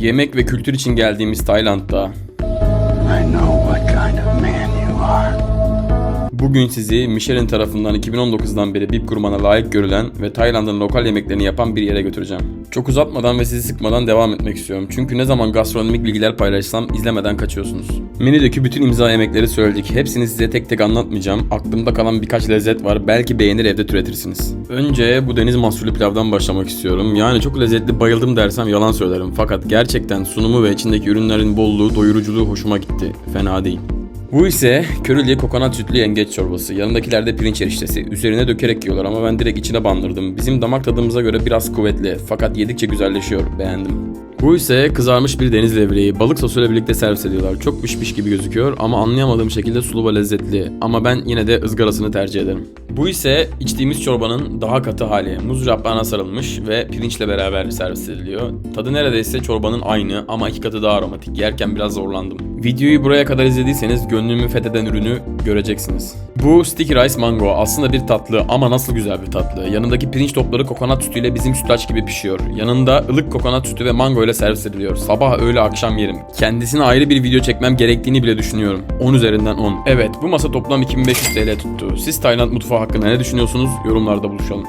Yemek ve kültür için geldiğimiz Tayland'da I know what kind of man. Bugün sizi Michelin tarafından 2019'dan beri BIP kurmana layık görülen ve Tayland'ın lokal yemeklerini yapan bir yere götüreceğim. Çok uzatmadan ve sizi sıkmadan devam etmek istiyorum. Çünkü ne zaman gastronomik bilgiler paylaşsam izlemeden kaçıyorsunuz. Menüdeki bütün imza yemekleri söyledik. Hepsini size tek tek anlatmayacağım. Aklımda kalan birkaç lezzet var. Belki beğenir evde türetirsiniz. Önce bu deniz mahsulü pilavdan başlamak istiyorum. Yani çok lezzetli bayıldım dersem yalan söylerim. Fakat gerçekten sunumu ve içindeki ürünlerin bolluğu, doyuruculuğu hoşuma gitti. Fena değil. Bu ise körülye kokonat sütlü yengeç çorbası. Yanındakiler de pirinç eriştesi. Üzerine dökerek yiyorlar ama ben direkt içine bandırdım. Bizim damak tadımıza göre biraz kuvvetli fakat yedikçe güzelleşiyor. Beğendim. Bu ise kızarmış bir deniz levreği. Balık sosuyla birlikte servis ediyorlar. Çok pişmiş gibi gözüküyor ama anlayamadığım şekilde sulu ve lezzetli. Ama ben yine de ızgarasını tercih ederim. Bu ise içtiğimiz çorbanın daha katı hali. Muz raprağına sarılmış ve pirinçle beraber servis ediliyor. Tadı neredeyse çorbanın aynı ama iki katı daha aromatik. Yerken biraz zorlandım. Videoyu buraya kadar izlediyseniz gönlümü fetheden ürünü göreceksiniz. Bu sticky rice mango aslında bir tatlı ama nasıl güzel bir tatlı. Yanındaki pirinç topları kokonat sütüyle bizim sütlaç gibi pişiyor. Yanında ılık kokonat sütü ve mango ile servis ediliyor. Sabah öğle akşam yerim. Kendisine ayrı bir video çekmem gerektiğini bile düşünüyorum. 10 üzerinden 10. Evet bu masa toplam 2500 TL tuttu. Siz Tayland mutfağı hakkında ne düşünüyorsunuz? Yorumlarda buluşalım.